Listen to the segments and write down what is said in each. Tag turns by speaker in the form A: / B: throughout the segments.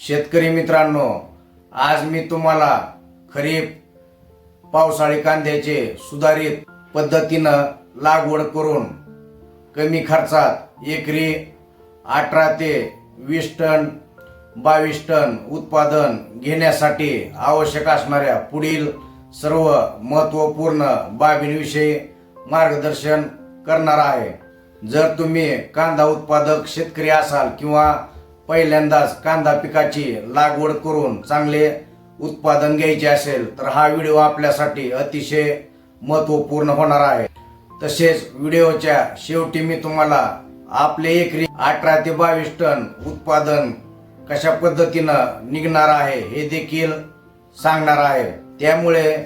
A: शेतकरी मित्रांनो आज मी तुम्हाला खरीप पावसाळी कांद्याचे सुधारित पद्धतीनं लागवड करून कमी खर्चात एकरी अठरा ते वीस टन बावीस टन उत्पादन घेण्यासाठी आवश्यक असणाऱ्या पुढील सर्व महत्त्वपूर्ण बाबींविषयी मार्गदर्शन करणार आहे. जर तुम्ही कांदा उत्पादक शेतकरी असाल किंवा पहिल्यांदाच कांदा पिकाची लागवड करून चांगले उत्पादन घ्यायचे असेल तर हा व्हिडिओ आपल्यासाठी अतिशय महत्त्वपूर्ण होणार आहे. तसेच व्हिडिओच्या शेवटी मी तुम्हाला आपले एकरी अठरा ते बावीस टन उत्पादन कशा पद्धतीनं निघणार आहे हे देखील सांगणार आहे. त्यामुळे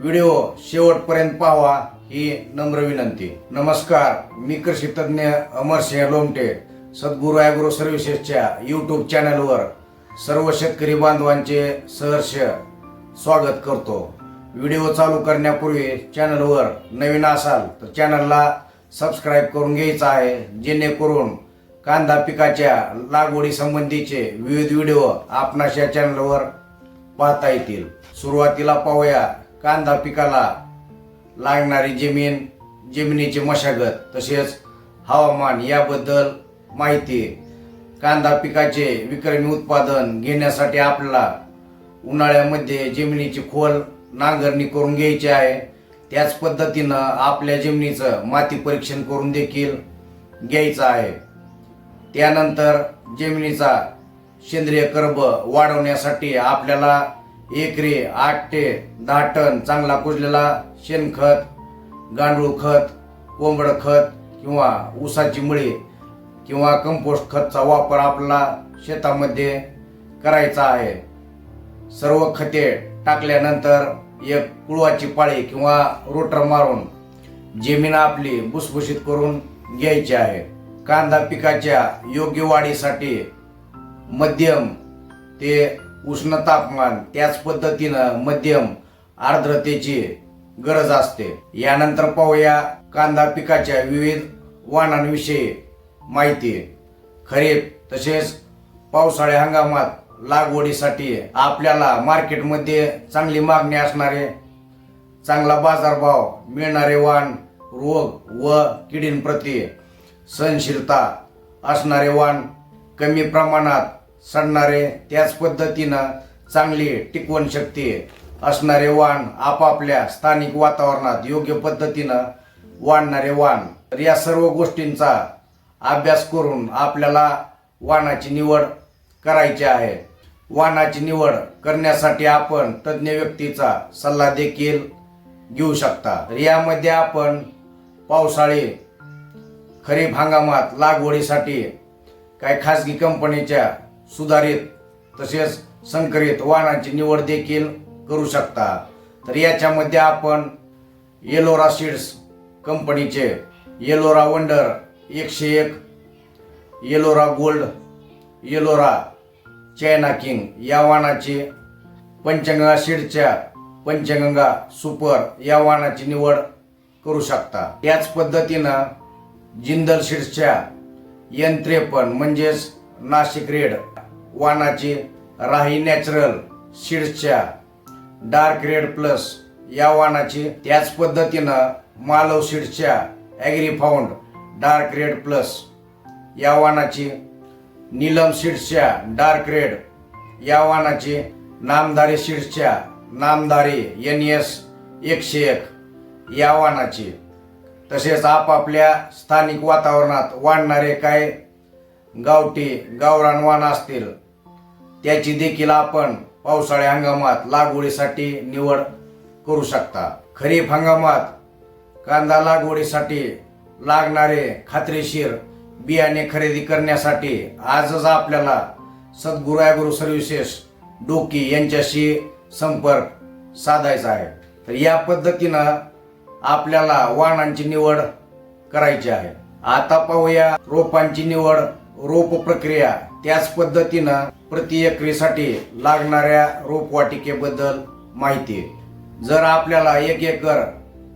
A: व्हिडिओ शेवटपर्यंत पाहावा ही नम्र विनंती. नमस्कार मी कृषी तज्ज्ञ अमरसिंह लोमटे. सद्गुरू ॲग्रो सर्व्हिसेसच्या यूट्यूब चॅनलवर सर्व शेतकरी बांधवांचे सहर्ष स्वागत करतो. व्हिडिओ चालू करण्यापूर्वी चॅनलवर नवीन असाल तर चॅनलला सबस्क्राईब करून घ्यायचा आहे जेणेकरून कांदा पिकाच्या लागवडीसंबंधीचे विविध व्हिडिओ आपणास या चॅनलवर पाहता येतील. सुरुवातीला पाहूया कांदा पिकाला लागणारी जमीन जमिनीची मशागत तसेच हवामान याबद्दल माहिती कांदा पिकाचे विक्रमी उत्पादन घेण्यासाठी आपल्याला उन्हाळ्यामध्ये जमिनीची खोल नांगरणी करून घ्यायची आहे. त्याच पद्धतीनं आपल्या जमिनीचं माती परीक्षण करून देखील घ्यायचं आहे. त्यानंतर जमिनीचा सेंद्रिय कर्ब वाढवण्यासाठी आपल्याला एकरी आठ ते दहा टन चांगला कुजलेला शेणखत गांडूळ खत कोंबड खत किंवा ऊसाची मुळी किंवा कंपोस्ट खतचा वापर आपला शेतामध्ये करायचा आहे. सर्व खते टाकल्यानंतर एक कुळवाची पाळी किंवा रोटर मारून जमीन आपली भुसभुशीत करून घ्यायची आहे. कांदा पिकाच्या योग्य वाढीसाठी मध्यम ते उष्ण तापमान त्याच पद्धतीनं मध्यम आर्द्रतेची गरज असते. यानंतर पाहूया कांदा पिकाच्या विविध वाणांविषयी. माहिती आहे. खरीप तसेच पावसाळी हंगामात लागवडीसाठी आपल्याला मार्केटमध्ये चांगली मागणी असणारे चांगला बाजारभाव मिळणारे वाण रोग व किडींप्रती सहनशीलता असणारे वाण कमी प्रमाणात सडणारे त्याच पद्धतीनं चांगली टिकवण शक्ती असणारे वाण आपापल्या स्थानिक वातावरणात योग्य पद्धतीनं वाढणारे वाण. तर या सर्व गोष्टींचा अभ्यास करून आपल्याला वाणाची निवड करायची आहे. वाणाची निवड करण्यासाठी आपण तज्ज्ञ व्यक्तीचा सल्ला देखील घेऊ शकता. तर यामध्ये आपण पावसाळी खरीप हंगामात लागवडीसाठी काही खाजगी कंपनीच्या सुधारित तसेच संकरित वाहनाची निवड देखील करू शकता. तर याच्यामध्ये आपण येलोरा सीड्स कंपनीचे येलोरा वंडर एकशे एक Yellora gold Yellora China King या वाणाची पंचगंगा सीडच्या पंचगंगा सुपर या वाहनाची निवड करू शकता. याच पद्धतीनं जिंदल सीड्सच्या एन त्रेपन्न म्हणजेच नाशिक रेड वाहनाची राही नॅचरल सीड्सच्या डार्क रेड प्लस या वाहनाची त्याच पद्धतीनं मालव सीड्सच्या Agrifound dark red plus या वाहनाची नीलम सीड्सच्या डार्क रेड या वाहनाची नामदारी सीड्सच्या नामदारी एन एस एकशे एक या वाहनाची तसेच आपापल्या स्थानिक वातावरणात वाढणारे काय गावठी गावरान वाण असतील त्याची देखील आपण पावसाळी हंगामात लागवडीसाठी निवड करू शकता. खरीप हंगामात कांदा लागवडीसाठी लागणारे खात्रीशीर बियाणे खरेदी करण्यासाठी आजच आपल्याला सद्गुराय गुरु सर्व्हिसेस डोकी यांच्याशी संपर्क साधायचा आहे. तर या पद्धतीनं आपल्याला वाणांची निवड करायची आहे. आता पाहूया रोपांची निवड रोप प्रक्रिया. त्याच पद्धतीनं प्रति एकरीसाठी लागणाऱ्या रोपवाटिकेबद्दल माहिती. जर आपल्याला एक एकर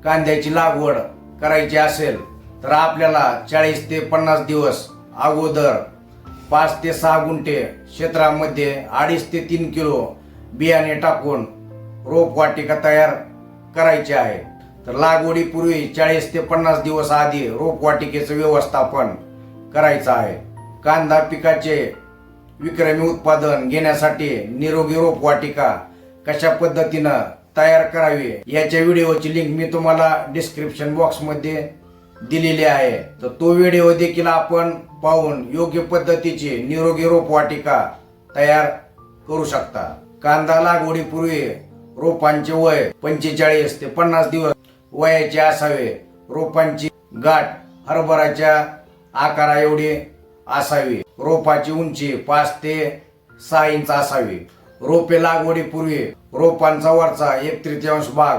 A: कांद्याची लागवड करायची असेल तर आपल्याला चाळीस ते पन्नास दिवस अगोदर पाच ते सहा गुंठे क्षेत्रामध्ये अडीच ते तीन किलो बियाणे टाकून रोपवाटिका तयार करायची आहे. तर लागवडीपूर्वी चाळीस ते पन्नास दिवस आधी रोपवाटिकेचं व्यवस्थापन करायचं आहे. कांदा पिकाचे विक्रमी उत्पादन घेण्यासाठी निरोगी रोपवाटिका कशा पद्धतीनं तयार करावी याच्या व्हिडिओची लिंक मी तुम्हाला डिस्क्रिप्शन बॉक्समध्ये दिलेली आहे. तर तो व्हिडिओ देखील आपण पाहून योग्य पद्धतीची निरोगी रोपवाटिका तयार करू शकता. कांदा लागवडीपूर्वी रोपांचे वय पंचेचाळीस ते पन्नास दिवस वयाचे असावे. रोपांची गाठ हरभराच्या आकारा एवढी असावी. रोपाची उंची पाच ते सहा इंच असावी. रोपे लागवडीपूर्वी रोपांचा वरचा एक तृतीयांश भाग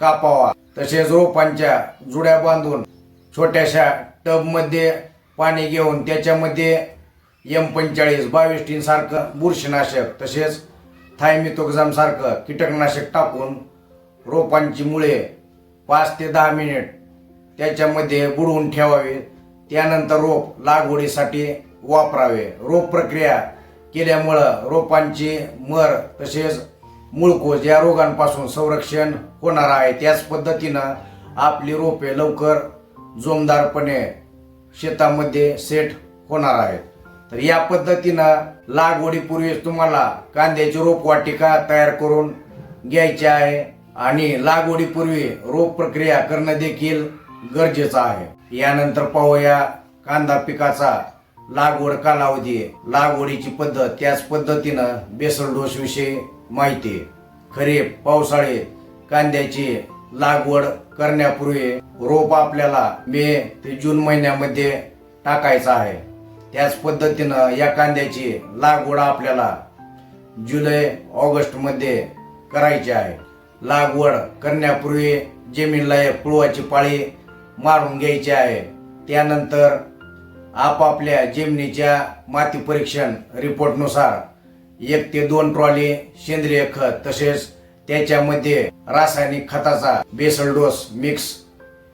A: कापावा. तसेच रोपांच्या जुड्या बांधून छोट्याशा टबमध्ये पाणी घेऊन त्याच्यामध्ये एम पंचेचाळीस बावीस बुरशीनाशक तसेच थायमिथोक्झामसारखं कीटकनाशक टाकून रोपांची मुळे पाच ते दहा मिनिट त्याच्यामध्ये बुडवून ठेवावे. त्यानंतर रोप लागवडीसाठी वापरावे. रोप प्रक्रिया केल्यामुळं रोपांची मर तसेच मुळकोज या रोगांपासून संरक्षण होणार आहे. त्याच पद्धतीनं आपली रोपे लवकर जोमदारपणे शेतामध्ये सेट होणार आहेत. तर या पद्धतीनं लागवडीपूर्वीच तुम्हाला कांद्याची रोपवाटिका तयार करून घ्यायची आहे आणि लागवडीपूर्वी रोप प्रक्रिया करणं देखील गरजेचं आहे. यानंतर पाहूया कांदा पिकाचा लागवड कालावधी लागवडीची पद्धत त्याच पद्धतीनं बेसल डोस विषयी माहिती. खरीप पावसाळी कांद्याची लागवड करण्यापूर्वी रोप आपल्याला मे ते जून महिन्यामध्ये टाकायचा आहे. त्याच पद्धतीनं या कांद्याची लागवड आपल्याला जुलै ऑगस्टमध्ये करायची आहे. लागवड करण्यापूर्वी जमीनला एक पुळवाची पाळी मारून घ्यायची आहे. त्यानंतर आपापल्या जमिनीच्या माती परीक्षण रिपोर्टनुसार एक ते दोन ट्रॉली सेंद्रिय खत तसेच त्याच्यामध्ये रासायनिक खताचा बेसल डोस मिक्स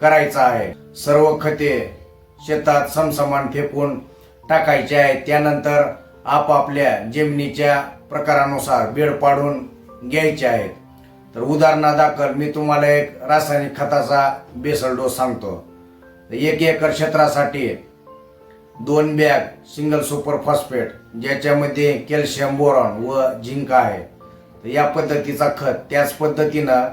A: करायचा आहे. सर्व खते शेतात समसमान फेकून टाकायचे आहे त्यानंतर आपापल्या जमिनीच्या प्रकारानुसार बेड पाडून घ्यायचे आहेत. तर उदाहरणादाखल मी तुम्हाला एक रासायनिक खताचा बेसल डोस सांगतो. एक एकर क्षेत्रासाठी दोन बॅग सिंगल सुपर फॉस्फेट ज्याच्यामध्ये कॅल्शियम बोरॉन व झिंक आहे. या पद्धतीचा खत त्याच पद्धतीनं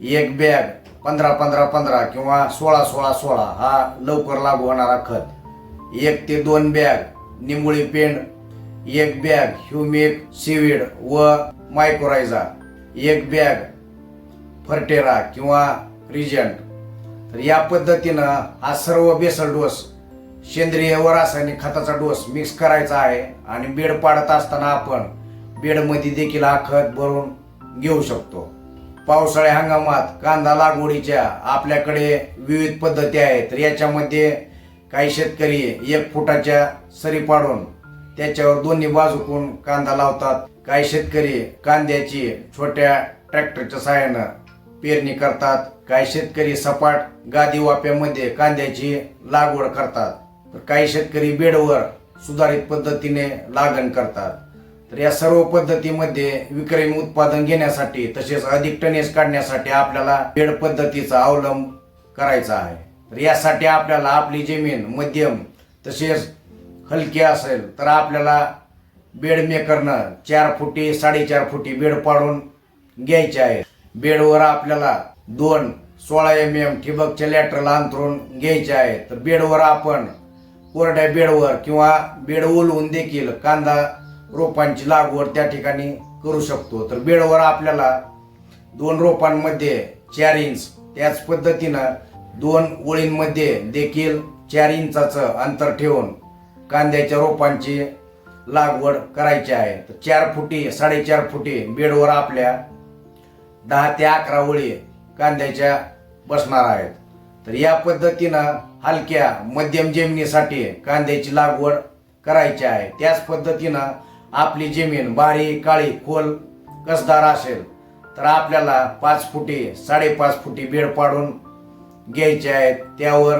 A: एक बॅग पंधरा पंधरा पंधरा किंवा सोळा सोळा सोळा हा लवकर लागू होणारा खत. एक ते दोन बॅग निंबुळी पेंड एक बॅग ह्युमिक सिविड व मायक्रोरायझा एक बॅग फर्टेरा किंवा रिजंट तर या पद्धतीनं हा सर्व बेसल डोस सेंद्रिय व रासायनिक खताचा डोस मिक्स करायचा आहे आणि बेड पाडत असताना आपण बेडमध्ये देखील हा खत भरून घेऊ शकतो. पावसाळ्या हंगामात कांदा लागवडीच्या आपल्याकडे विविध पद्धती आहेत. तर याच्यामध्ये काही शेतकरी एक फुटाच्या सरी पाडून त्याच्यावर दोन्ही बाजूकून कांदा लावतात. काही शेतकरी कांद्याची छोट्या ट्रॅक्टरच्या सहाय्यानं पेरणी करतात. काही शेतकरी सपाट गादी वाप्यामध्ये कांद्याची लागवड करतात. तर काही शेतकरी बेडवर सुधारित पद्धतीने लागण करतात. तर या सर्व पद्धतीमध्ये विक्रमी उत्पादन घेण्यासाठी तसेच अधिक टनेज काढण्यासाठी आपल्याला बेड पद्धतीचा अवलंब करायचा आहे. तर यासाठी आपल्याला आपली जमीन मध्यम तसेच हलकी असेल तर आपल्याला बेड मेकरनं चार फुटी साडेचार फुटी बेड पाडून घ्यायचे आहे. बेडवर आपल्याला दोन सोळा एम एम ठिबकच्या लॅटरला अंतरून घ्यायचे आहे. तर बेडवर आपण कोरड्या बेडवर किंवा बेड ओलवून देखील कांदा रोपांची लागवड त्या ठिकाणी करू शकतो. तर बेडवर आपल्याला दोन रोपांमध्ये चार इंच त्याच पद्धतीनं दोन ओळींमध्ये देखील चार इंचाचं अंतर ठेवून कांद्याच्या रोपांची लागवड करायची आहे. तर चार फुटी साडेचार फुटी बेडवर आपल्या दहा ते अकरा ओळी कांद्याच्या बसणार आहेत. तर या पद्धतीनं हलक्या मध्यम जमिनीसाठी कांद्याची लागवड करायची आहे. त्याच पद्धतीनं आपली जमीन बारीक काळी खोल कसदार असेल तर आपल्याला पाच फुटी साडेपाच फुटी बेड पाडून घ्यायचे आहेत. त्यावर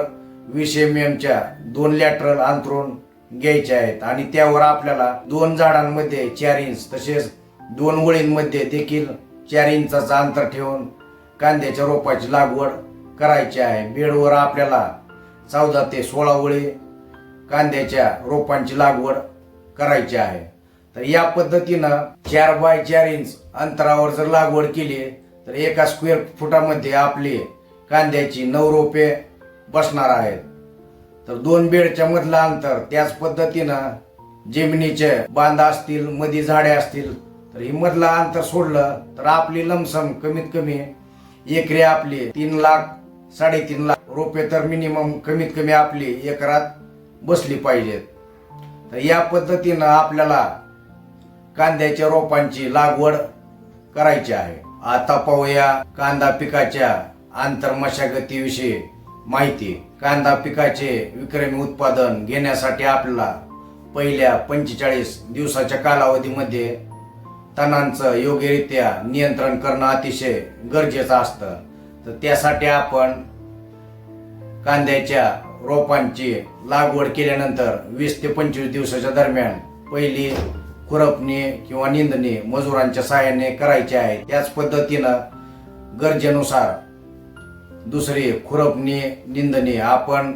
A: वीस एम एमच्या दोन लॅटरल अंतरून घ्यायचे आहेत. आणि त्यावर आपल्याला दोन झाडांमध्ये चार इंच तसेच दोन वळींमध्ये देखील चार इंचाचं अंतर ठेवून कांद्याच्या रोपाची लागवड करायची आहे. बेडवर आपल्याला चौदा ते सोळा वळी कांद्याच्या रोपांची लागवड करायची आहे. तर या पद्धतीनं चार बाय चार इंच अंतरावर जर लागवड केली तर एका स्क्वेअर फुटामध्ये आपली कांद्याची नऊ रोपे बसणार आहेत. तर दोन बेडच्या मधलं अंतर त्याच पद्धतीनं जमिनीचे बांध असतील मध्ये झाडे असतील तर ही मधलं अंतर सोडलं तर आपली लमसम कमीत कमी एकरी आपली तीन लाख साडेतीन लाख रोपे तर मिनिमम कमीत कमी आपली एकरात बसली पाहिजेत. तर या पद्धतीनं आपल्याला कांद्याच्या रोपांची लागवड करायची आहे. आता पाहूया कांदा पिकाच्या आंतर मशागतीविषयी माहिती. कांदा पिकाचे विक्रमी उत्पादन घेण्यासाठी आपल्याला पहिल्या पंचेचाळीस दिवसाच्या कालावधीमध्ये तणांचं योग्यरित्या नियंत्रण करणं अतिशय गरजेचं असतं. तर त्यासाठी आपण कांद्याच्या रोपांची लागवड केल्यानंतर वीस ते पंचवीस दिवसाच्या दरम्यान पहिली खुरपणी किंवा निंदणी मजुरांच्या सहाय्याने करायचे आहे त्याच पद्धतीनं गरजेनुसार दुसरी खुरपणी निंदणी आपण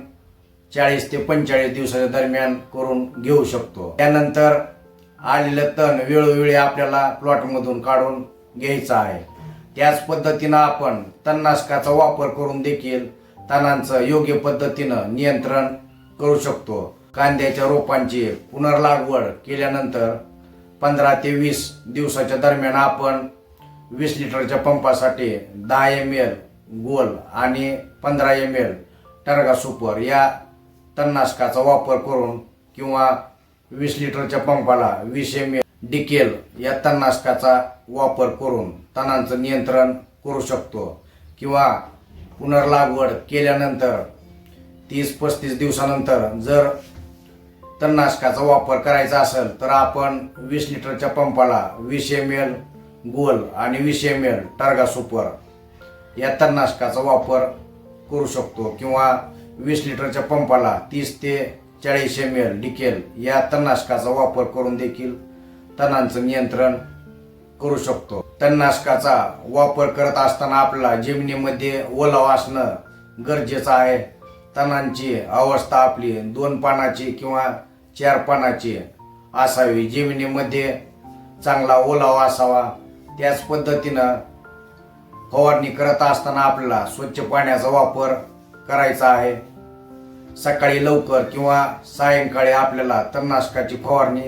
A: चाळीस ते पंचेचाळीस दिवसाच्या दरम्यान करून घेऊ शकतो. त्यानंतर आलेलं तण वेळोवेळी आपल्याला प्लॉटमधून काढून घ्यायचं आहे. त्याच पद्धतीनं आपण तणनाशकाचा वापर करून देखील तणांचं योग्य पद्धतीनं नियंत्रण करू शकतो. कांद्याच्या रोपांची पुनर्लागवड केल्यानंतर पंधरा ते वीस दिवसाच्या दरम्यान आपण वीस लिटरच्या पंपासाठी दहा एम एल गोल आणि पंधरा एम एल टर्गा सुपर या तणनाशकाचा वापर करून किंवा वीस लिटरच्या पंपाला वीस एम एल डिकेल या तणनाशकाचा वापर करून तणांचं नियंत्रण करू शकतो किंवा पुनर्लागवड केल्यानंतर तीस पस्तीस दिवसानंतर जर तणनाशकाचा वापर करायचा असेल तर आपण वीस लिटरच्या पंपाला वीस एम एल गोल आणि वीस एम एल टार्गा सुपर या तणनाशकाचा वापर करू शकतो किंवा वीस लिटरच्या पंपाला तीस ते चाळीस एम एल डिकेल या तणनाशकाचा वापर करून देखील तणांचं नियंत्रण करू शकतो. तणनाशकाचा वापर करत असताना आपला जमिनीमध्ये ओलावा असणं गरजेचं आहे. तणांची अवस्था आपली दोन पानाची किंवा चार पानाची असावी. जमिनीमध्ये चांगला ओलावा असावा. त्याच पद्धतीनं फवारणी करत असताना आपल्याला स्वच्छ पाण्याचा वापर करायचा आहे. सकाळी लवकर किंवा सायंकाळी आपल्याला तणनाशकाची फवारणी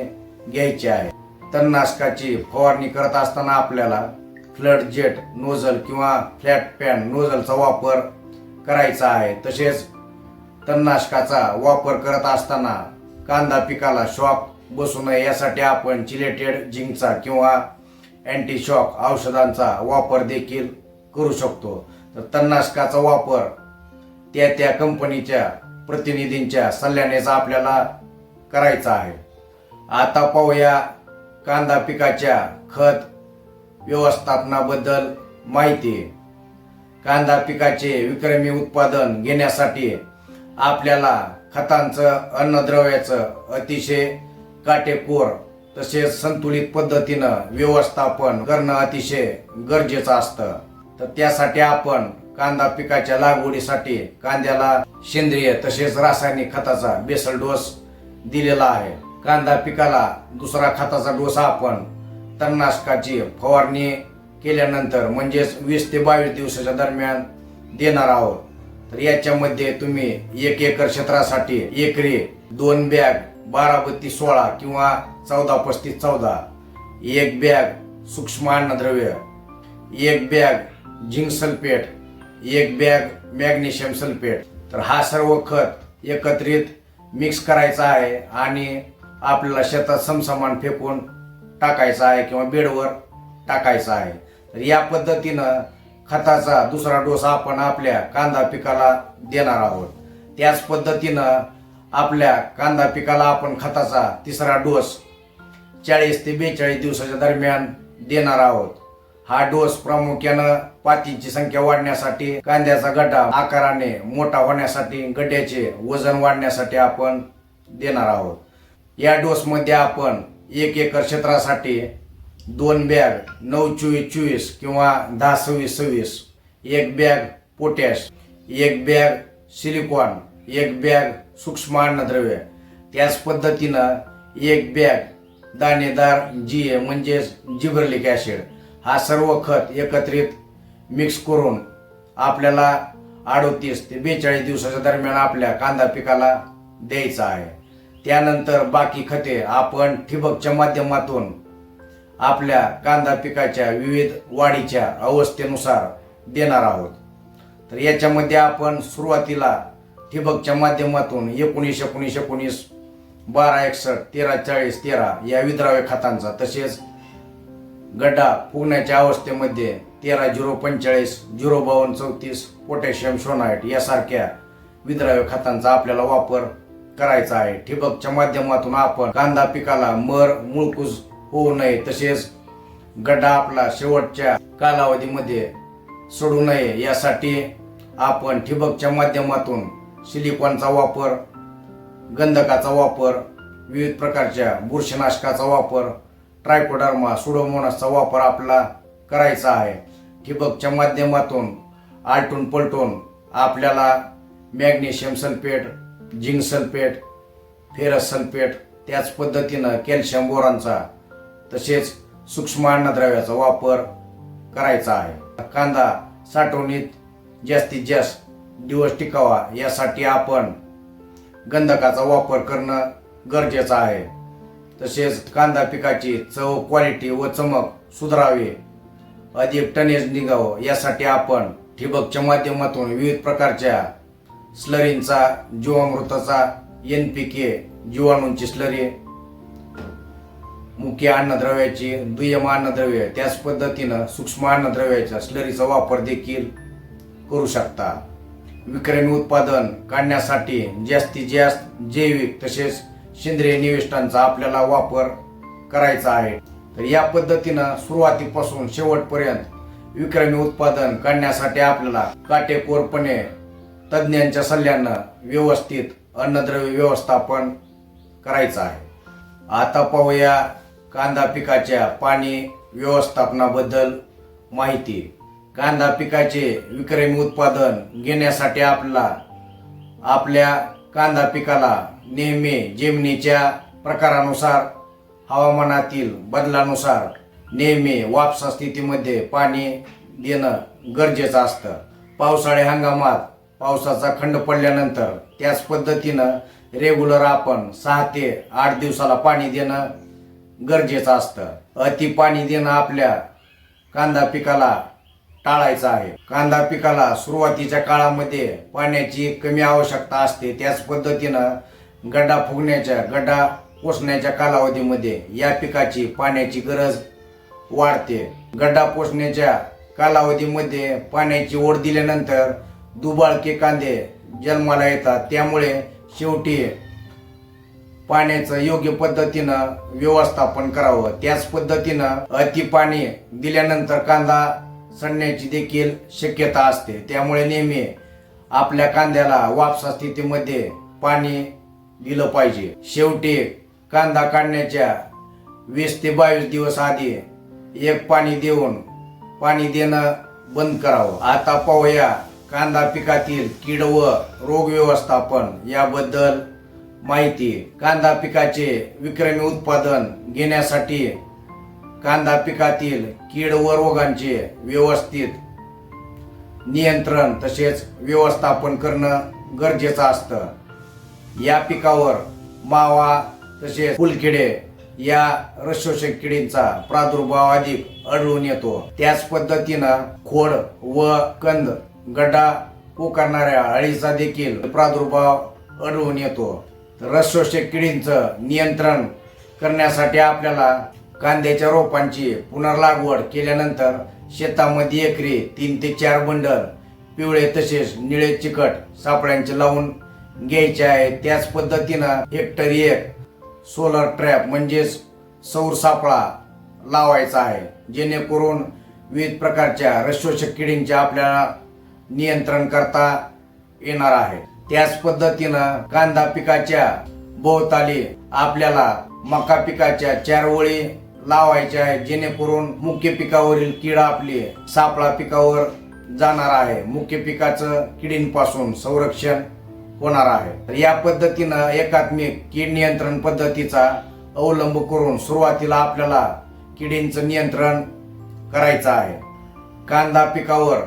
A: घ्यायची आहे. तणनाशकाची फवारणी करत असताना आपल्याला फ्लड जेट नोझल किंवा फ्लॅट पॅन नोझलचा वापर करायचा आहे. तसेच तणनाशकाचा वापर करत असताना कांदा पिकाला शॉक बसू नये यासाठी आपण चिलेटेड जिंकचा किंवा अँटी शॉक औषधांचा वापर देखील करू शकतो. तर तणनाशकाचा वापर त्या त्या कंपनीच्या प्रतिनिधींच्या सल्ल्यानेच आपल्याला करायचा आहे. आता पाहूया कांदा पिकाच्या खत व्यवस्थापनाबद्दल माहिती. कांदा पिकाचे विक्रमी उत्पादन घेण्यासाठी आपल्याला खतांचं अन्नद्रव्याचं अतिशय काटेकोर तसेच संतुलित पद्धतीनं व्यवस्थापन करणं अतिशय गरजेचं असतं. तर त्यासाठी आपण कांदा पिकाच्या लागवडीसाठी कांद्याला सेंद्रिय तसेच रासायनिक खताचा बेसल डोस दिलेला आहे. कांदा पिकाला दुसरा खताचा डोस आपण तणनाशकाची फवारणी केल्यानंतर म्हणजेच वीस ते बावीस दिवसाच्या दरम्यान देणार आहोत. तर याच्यामध्ये तुम्ही एक एकर क्षेत्रासाठी एकरी दोन बॅग बारा बत्तीस सोळा किंवा चौदा पस्तीस चौदा एक बॅग सूक्ष्म अन्नद्रव्य एक बॅग झिंक सल्फेट एक बॅग मॅग्नेशियम सल्फेट. तर हा सर्व खत एकत्रित मिक्स करायचा आहे आणि आपल्याला शेतात समसमान फेकून टाकायचा आहे किंवा बेडवर टाकायचा आहे. तर या पद्धतीनं खताचा दुसरा डोस आपण आपल्या कांदा पिकाला देणार आहोत. त्याच पद्धतीनं आपल्या कांदा पिकाला आपण खताचा तिसरा डोस चाळीस ते बेचाळीस दिवसाच्या दरम्यान देणार आहोत. हा डोस प्रामुख्यानं पातीची संख्या वाढण्यासाठी कांद्याचा गड्डा आकाराने मोठा होण्यासाठी गड्ड्याचे वजन वाढण्यासाठी आपण देणार आहोत. या डोसमध्ये आपण एक एकर क्षेत्रासाठी दोन बॅग नऊ चोवीस चोवीस किंवा दहा सव्वीस सव्वीस एक बॅग पोटॅश एक बॅग सिलिकॉन एक बॅग सूक्ष्म अन्नद्रव्य. त्याच पद्धतीनं एक बॅग दाणेदार जी ए म्हणजेच जिब्रलिक ॲसिड. हा सर्व खत एकत्रित मिक्स करून आपल्याला अडोतीस ते बेचाळीस दिवसाच्या दरम्यान आपल्या कांदा पिकाला द्यायचा आहे. त्यानंतर बाकी खते आपण ठिबकच्या माध्यमातून आपल्या कांदा पिकाच्या विविध वाढीच्या अवस्थेनुसार देणार आहोत. तर याच्यामध्ये आपण सुरुवातीला ठिबकच्या माध्यमातून एकोणीस एकोणीस एकोणीस बारा एकसष्ट तेरा चाळीस तेरा या विद्राव्य खतांचा तसेच गड्डा फुगण्याच्या अवस्थेमध्ये तेरा झिरो पंचेचाळीस झिरो बावन्न चौतीस पोटॅशियम सोनाईट यासारख्या विद्राव्य खतांचा आपल्याला वापर करायचा आहे. ठिबकच्या माध्यमातून आपण कांदा पिकाला मर मुळकूस होऊ नये तसेच गड्डा आपला शेवटच्या कालावधीमध्ये सोडू नये. यासाठी आपण ठिबकच्या माध्यमातून सिलिकॉनचा वापर गंधकाचा वापर विविध प्रकारच्या बुरशीनाशकाचा वापर ट्रायकोडर्मा सुडोमोनासचा वापर आपला करायचा आहे. ठिबकच्या माध्यमातून आलटून पलटून आपल्याला magnesium sulphate zinc sulphate ferrous sulphate त्याच पद्धतीनं कॅल्शियम बोरांचा तसेच सूक्ष्म अन्नद्रव्याचा वापर करायचा आहे. कांदा साठवणीत जास्तीत जास्त दिवस टिकावा यासाठी आपण गंधकाचा वापर करणं गरजेचं आहे. तसेच कांदा पिकाची चव क्वालिटी व चमक सुधारावी. अधिक टनेज निघावं यासाठी आपण ठिबकच्या माध्यमातून विविध प्रकारच्या स्लरींचा जीवामृताचा एन पी के जीवाणूंची स्लरी मुख्य अन्नद्रव्याची दुय्यम अन्नद्रव्य त्याच पद्धतीनं सूक्ष्म अन्नद्रव्याच्या स्लरीचा वापर देखील करू शकता. विक्रमी उत्पादन काढण्यासाठी जास्तीत जास्त जैविक तसेच सेंद्रिय निविष्टांचा आपल्याला वापर करायचा आहे. तर या पद्धतीनं सुरुवातीपासून शेवटपर्यंत विक्रमी उत्पादन काढण्यासाठी आपल्याला काटेकोरपणे तज्ज्ञांच्या सल्ल्यानं व्यवस्थित अन्नद्रव्य व्यवस्थापन करायचं आहे. आता पाहूया कांदा पिकाच्या पाणी व्यवस्थापनाबद्दल माहिती. कांदा पिकाचे विक्रमी उत्पादन घेण्यासाठी आपला आपल्या कांदा पिकाला नेहमी जमिनीच्या प्रकारानुसार हवामानातील बदलानुसार नेहमी वापसा स्थितीमध्ये पाणी देणं गरजेचं असतं. पावसाळी हंगामात पावसाचा खंड पडल्यानंतर त्याच पद्धतीनं रेग्युलर आपण सहा ते आठ दिवसाला पाणी देणं गरजेचं असतं. अति पाणी देणं आपल्या कांदा पिकाला टाळायचं आहे. कांदा पिकाला सुरुवातीच्या काळामध्ये पाण्याची कमी आवश्यकता असते. त्याच पद्धतीनं गड्डा फुगण्याच्या गड्डा पोसण्याच्या कालावधीमध्ये या पिकाची पाण्याची गरज वाढते. गड्डा पोसण्याच्या कालावधीमध्ये पाण्याची ओढ दिल्यानंतर दुबाळके कांदे जन्माला येतात. त्यामुळे शेवटी पाण्याचं योग्य पद्धतीनं व्यवस्थापन करावं. त्याच पद्धतीनं अति पाणी दिल्यानंतर कांदा सडण्याची देखील शक्यता असते. त्यामुळे नेहमी आपल्या कांद्याला वापसा स्थितीमध्ये पाणी दिलं पाहिजे. शेवटी कांदा काढण्याच्या वीस ते बावीस दिवस आधी एक पाणी देऊन पाणी देणं बंद करावं. आता पाहूया कांदा पिकातील कीड व रोग व्यवस्थापन याबद्दल माहिती कांदा पिकाचे विक्रमी उत्पादन घेण्यासाठी कांदा पिकातील कीड व रोगांचे व्यवस्थित नियंत्रण तसेच व्यवस्थापन करणं गरजेचं असतं. या पिकावर मावा तसेच फुलकिडे या रसशोषक किडींचा प्रादुर्भाव अधिक आढळून येतो. त्याच पद्धतीनं खोड व कंद गड्डा पोकारणाऱ्या अळीचा देखील प्रादुर्भाव आढळून येतो. रसशोषक किडींचं नियंत्रण करण्यासाठी आपल्याला कांद्याच्या रोपांची पुनर्लागवड केल्यानंतर शेतामध्ये एकरी तीन ते चार बंडल पिवळे तसेच निळे चिकट सापळ्यांचे लावून घ्यायचे आहे. त्याच पद्धतीनं हेक्टरी एक सोलर ट्रॅप म्हणजेच सौर सापळा लावायचा आहे. जेणेकरून विविध प्रकारच्या रसशोषक किडींचे आपल्याला नियंत्रण करता येणार आहे. त्याच पद्धतीनं कांदा पिकाच्या भोवताली आपल्याला मका पिकाच्या चार ओळी लावायच्या आहे जेणेकरून मुख्य पिकावरील कीड आपली सापळा पिकावर जाणार आहे. मुख्य पिकाचं किडींपासून संरक्षण होणार आहे. तर या पद्धतीनं एकात्मिक कीड नियंत्रण पद्धतीचा अवलंब करून सुरुवातीला आपल्याला किडींचं नियंत्रण करायचं आहे. कांदा पिकावर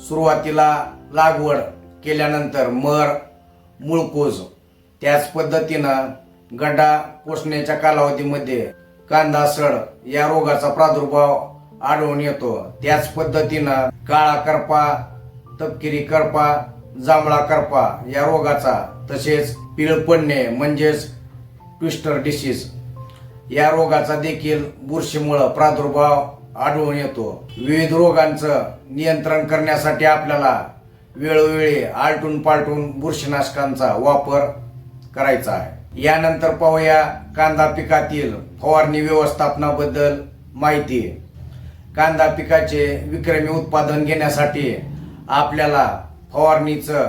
A: सुरुवातीला लागवड केल्यानंतर मर मुळकोज. त्याच पद्धतीनं गड्डा पोसण्याच्या कालावधीमध्ये कांदा सड या रोगाचा प्रादुर्भाव आढळून येतो. त्याच पद्धतीनं काळा करपा तपकिरी करपा जांभळा करपा या रोगाचा तसेच पिळ पडणे म्हणजेच ट्विस्टर डिसीज. या रोगाचा देखील बुरशीमुळं प्रादुर्भाव आढळून येतो. विविध रोगांचं नियंत्रण करण्यासाठी आपल्याला वेळोवेळी आलटून पालटून बुरशीनाशकांचा वापर करायचा आहे. यानंतर पाहूया कांदा पिकातील फवारणी व्यवस्थापनाबद्दल माहिती. कांदा पिकाचे विक्रमी उत्पादन घेण्यासाठी आपल्याला फवारणीचं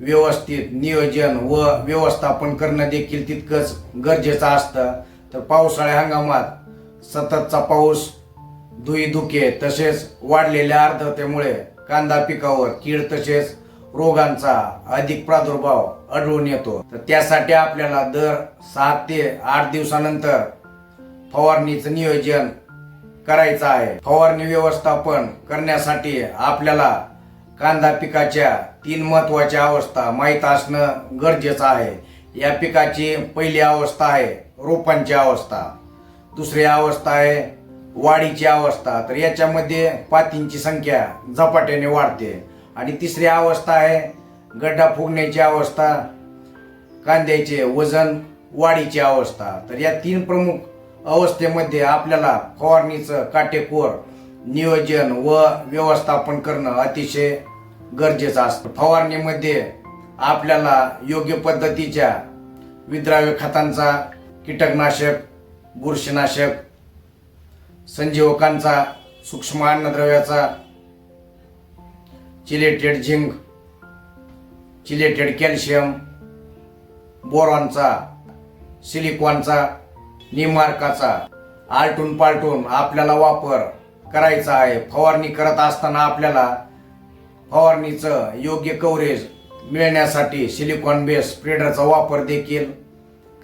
A: व्यवस्थित नियोजन व व्यवस्थापन करणं देखील तितकंच गरजेचं असतं. तर पावसाळ्या हंगामात सततचा पाऊस धुई धुके तसेच वाढलेल्या आर्द्रतेमुळे कांदा पिकावर कीड तसेच रोगांचा अधिक प्रादुर्भाव आढळून येतो. तर त्यासाठी आपल्याला दर सात ते आठ दिवसानंतर फवारणीचं नियोजन करायचं आहे. फवारणी व्यवस्थापन करण्यासाठी आपल्याला कांदा पिकाच्या तीन महत्त्वाच्या अवस्था माहीत असणं गरजेचं आहे. या पिकाची पहिली अवस्था आहे रोपांची अवस्था. दुसरी अवस्था आहे वाढीची अवस्था तर याच्यामध्ये पातींची संख्या झपाट्याने वाढते. आणि तिसरी अवस्था आहे गड्डा फुगण्याची अवस्था कांद्याचे वजन वाढीची अवस्था. तर या तीन प्रमुख अवस्थेमध्ये आपल्याला फवारणीचं काटेकोर नियोजन व व्यवस्थापन करणं अतिशय गरजेचं असतं. फवारणीमध्ये आपल्याला योग्य पद्धतीच्या विद्राव्य खतांचा कीटकनाशक बुरशीनाशक संजीवकांचा सूक्ष्म अन्नद्रव्याचा चिलेटेड झिंक चिलेटेड कॅल्शियम बोरॉनचा सिलिकॉनचा निमार्काचा आलटून पालटून आपल्याला वापर करायचा आहे. फवारणी करत असताना आपल्याला फवारणीचं योग्य कव्हरेज मिळण्यासाठी सिलिकॉन बेस स्प्रेडरचा वापर देखील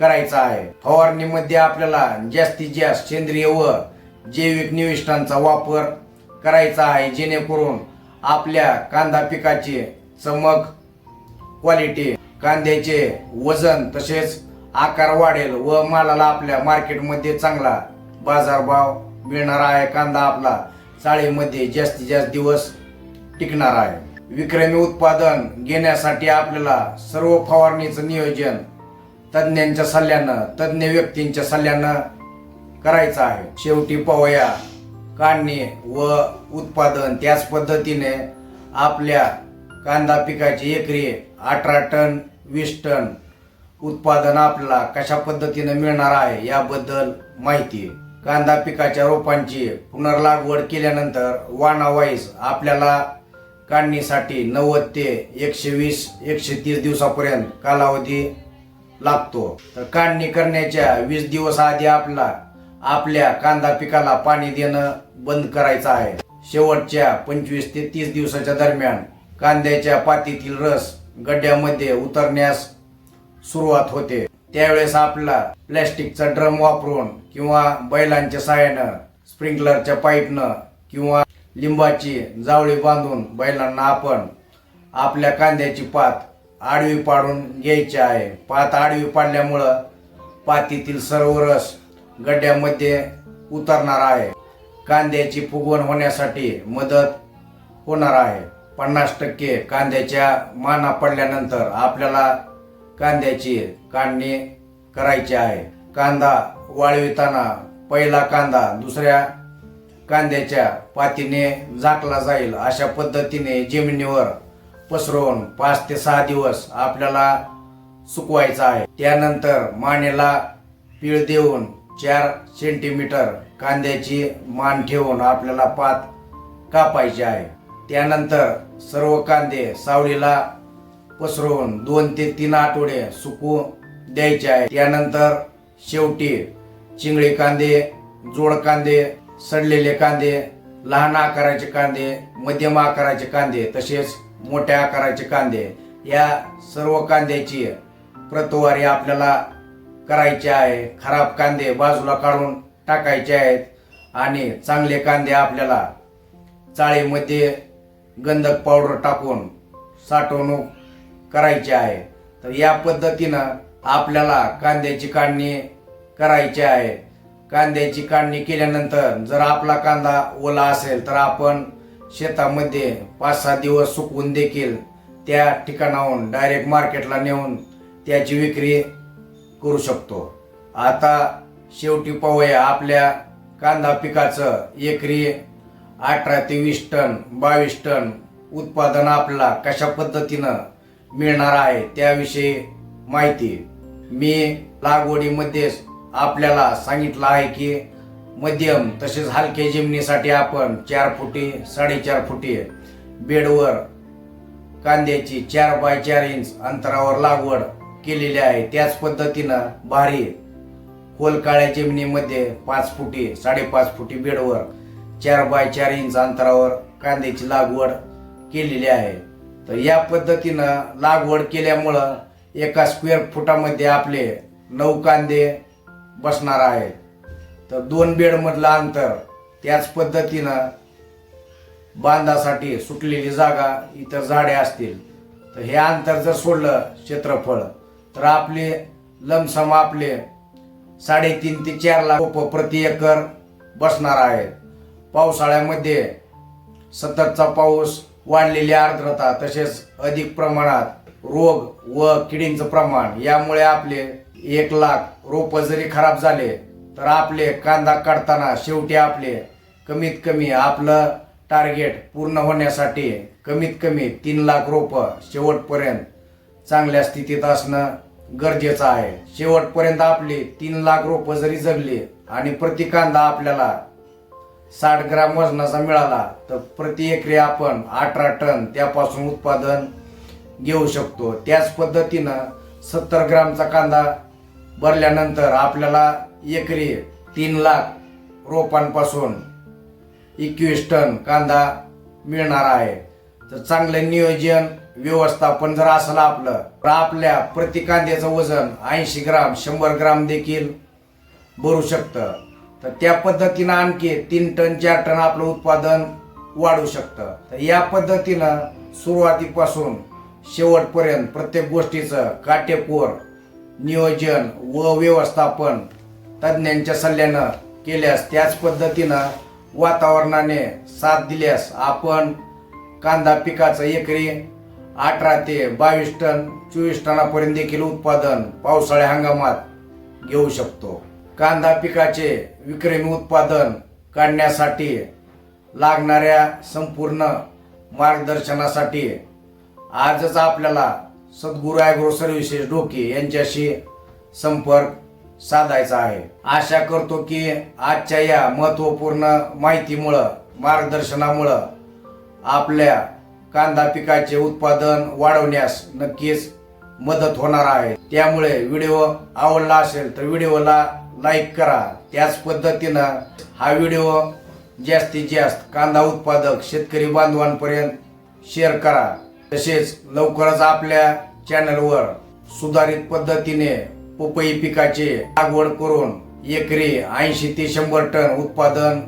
A: करायचा आहे. फवारणीमध्ये आपल्याला जास्तीत जास्त सेंद्रिय व जैविक निविष्ठांचा वापर करायचा आहे जेणेकरून आपल्या कांदा पिकाची चमक क्वालिटी कांद्याचे वजन तसेच आकार वाढेल व मालाला आपल्या मार्केटमध्ये चांगला बाजारभाव मिळणार आहे. कांदा आपला चाळीमध्ये जास्तीत जास्त दिवस टिकणार आहे. विक्रमी उत्पादन घेण्यासाठी आपल्याला सर्व फवारणीचं नियोजन तज्ज्ञांच्या सल्ल्यानं तज्ज्ञ व्यक्तींच्या सल्ल्यानं करायचं आहे. शेवटी पवया काढणे व उत्पादन त्याच पद्धतीने आपल्या कांदा पिकाची एकरी अठरा टन वीस टन उत्पादन आपल्याला कशा पद्धतीने मिळणार आहे याबद्दल माहिती. कांदा पिकाच्या रोपांची पुनर्लागवड केल्यानंतर वाणावाईस आपल्याला काढणीसाठी नव्वद ते एकशे वीस एकशे तीस दिवसापर्यंत कालावधी लागतो. तर काढणी करण्याच्या वीस दिवस आधी आपला आपल्या कांदा पिकाला पाणी देणं बंद करायचं आहे. शेवटच्या पंचवीस ते तीस दिवसाच्या दरम्यान कांद्याच्या पातीतील रस गड्ड्यामध्ये उतरण्यास सुरुवात होते. त्यावेळेस आपला प्लॅस्टिकचा ड्रम वापरून किंवा बैलांच्या साहाय्यानं स्प्रिंकलरच्या पाईपनं किंवा लिंबाची जावळी बांधून बैलांना आपण आपल्या कांद्याची पात आडवी पाडून घ्यायची आहे. पात आडवी पाडल्यामुळं पातीतील सर्व रस गड्ड्यामध्ये उतरणार आहे. कांद्याची फुगवण होण्यासाठी मदत होणार आहे. पन्नास टक्के कांद्याच्या माना पडल्यानंतर आपल्याला कांद्याची काढणी करायची आहे. कांदा वाळविताना पहिला कांदा दुसऱ्या कांद्याच्या पातीने झाकला जाईल. अशा पद्धतीने जमिनीवर पसरवून पाच ते सहा दिवस आपल्याला सुकवायचा आहे. त्यानंतर मानेला पीळ देऊन चार सेंटीमीटर कांद्याची मान ठेवून आपल्याला पात कापायची आहे. त्यानंतर सर्व कांदे सावळीला पसरवून दोन ते तीन आठवडे सुकू द्यायचे आहे. त्यानंतर शेवटी चिंगळी कांदे जोड कांदे सडलेले कांदे लहान आकाराचे कांदे मध्यम आकाराचे कांदे तसेच मोठ्या आकाराचे कांदे या सर्व कांद्याची प्रतवारी आपल्याला करायचे आहे खराब कांदे बाजूला काढून टाकायचे आहेत आणि चांगले कांदे आपल्याला चाळीमध्ये गंधक पावडर टाकून साठवणूक करायची आहे. तर या पद्धतीनं आपल्याला कांद्याची काढणी करायची आहे. कांद्याची काढणी केल्यानंतर जर आपला कांदा ओला असेल तर आपण शेतामध्ये पाच सहा दिवस सुकवून देखील त्या ठिकाणाहून डायरेक्ट मार्केटला नेऊन त्याची विक्री करू शकतो. आता शेवटी पाहूया आपल्या कांदा पिकाचं एकरी अठरा ते वीस टन बावीस टन उत्पादन आपला कशा पद्धतीनं मिळणार आहे त्याविषयी माहिती मी लागवडीमध्ये आपल्याला सांगितलं आहे की मध्यम तसेच हलक्या जमिनीसाठी आपण चार फुटी साडेचार फुटी बेडवर कांद्याची चार बाय चार इंच अंतरावर लागवड केलेल्या आहे. त्याच पद्धतीनं भारी खोल काळ्या जमिनीमध्ये पाच फुटी साडेपाच फुटी बेडवर चार बाय चार इंच अंतरावर कांद्याची लागवड केलेली आहे. तर या पद्धतीनं लागवड केल्यामुळं एका स्क्वेअर फुटामध्ये आपले नऊ कांदे बसणार आहेत. तर दोन बेडमधलं अंतर त्याच पद्धतीनं बांधासाठी सुटलेली जागा इतर झाडे असतील. तर हे अंतर जर सोडलं क्षेत्रफळ तर आपले लमसम आपले साडेतीन ते चार लाख रोपं प्रति एकर बसणार आहेत. पावसाळ्यामध्ये सततचा पाऊस वाढलेली आर्द्रता तसेच अधिक प्रमाणात रोग व किडींचं प्रमाण यामुळे आपले एक लाख रोप जरी खराब झाले तर आपले कांदा काढताना शेवटी आपले कमीत कमी आपलं टार्गेट पूर्ण होण्यासाठी कमीत कमी तीन लाख रोप शेवटपर्यंत चांगल्या स्थितीत असणं गरजेचं आहे. शेवटपर्यंत आपली तीन लाख रोपं जरी जगली आणि प्रति कांदा आपल्याला साठ ग्राम वजनाचा मिळाला तर प्रति एकरी आपण अठरा टन त्यापासून उत्पादन घेऊ शकतो. त्याच पद्धतीनं सत्तर ग्रामचा कांदा भरल्यानंतर आपल्याला एकरी तीन लाख रोपांपासून एकवीस टन कांदा मिळणार आहे. तर चांगलं नियोजन व्यवस्थापन जर असलं आपलं तर आपल्या प्रति कांद्याचं वजन ऐंशी ग्राम शंभर ग्राम देखील भरू शकतं. तर त्या पद्धतीनं आणखी तीन टन चार टन आपलं उत्पादन वाढू शकतं. तर या पद्धतीनं सुरुवातीपासून शेवटपर्यंत प्रत्येक गोष्टीचं काटेकोर नियोजन व व्यवस्थापन तज्ज्ञांच्या सल्ल्यानं केल्यास त्याच पद्धतीनं वातावरणाने साथ दिल्यास आपण कांदा पिकाचं एकरी अठरा ते बावीस टन चोवीस टनापर्यंत देखील उत्पादन पावसाळ्या हंगामात घेऊ शकतो. कांदा पिकाचे विक्रमी उत्पादन काढण्यासाठी लागणाऱ्या संपूर्ण मार्गदर्शनासाठी आजच आपल्याला सद्गुरू ॲग्रो सर्व्हिसेस डोके यांच्याशी संपर्क साधायचा आहे. आशा करतो की आजच्या या महत्त्वपूर्ण माहितीमुळं मार्गदर्शनामुळं आपल्या कांदा पिकाचे उत्पादन वाढवण्यास नक्कीच मदत होणार आहे. त्यामुळे व्हिडिओ आवडला असेल तर व्हिडिओला लाईक करा. त्याच पद्धतीनं हा व्हिडिओ जास्तीत जास्त कांदा उत्पादक शेतकरी बांधवांपर्यंत शेअर करा. तसेच लवकरच आपल्या चॅनलवर सुधारित पद्धतीने पपई पिकाची लागवड करून एकरी ऐंशी ते शंभर टन उत्पादन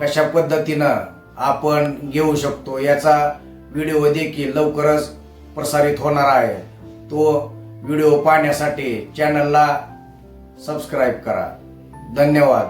A: कशा पद्धतीनं आपण घेऊ शकतो याचा व्हिडिओ देखील लवकरच प्रसारित होणार आहे. तो व्हिडिओ पाहण्यासाठी चॅनलला सबस्क्राईब करा. धन्यवाद.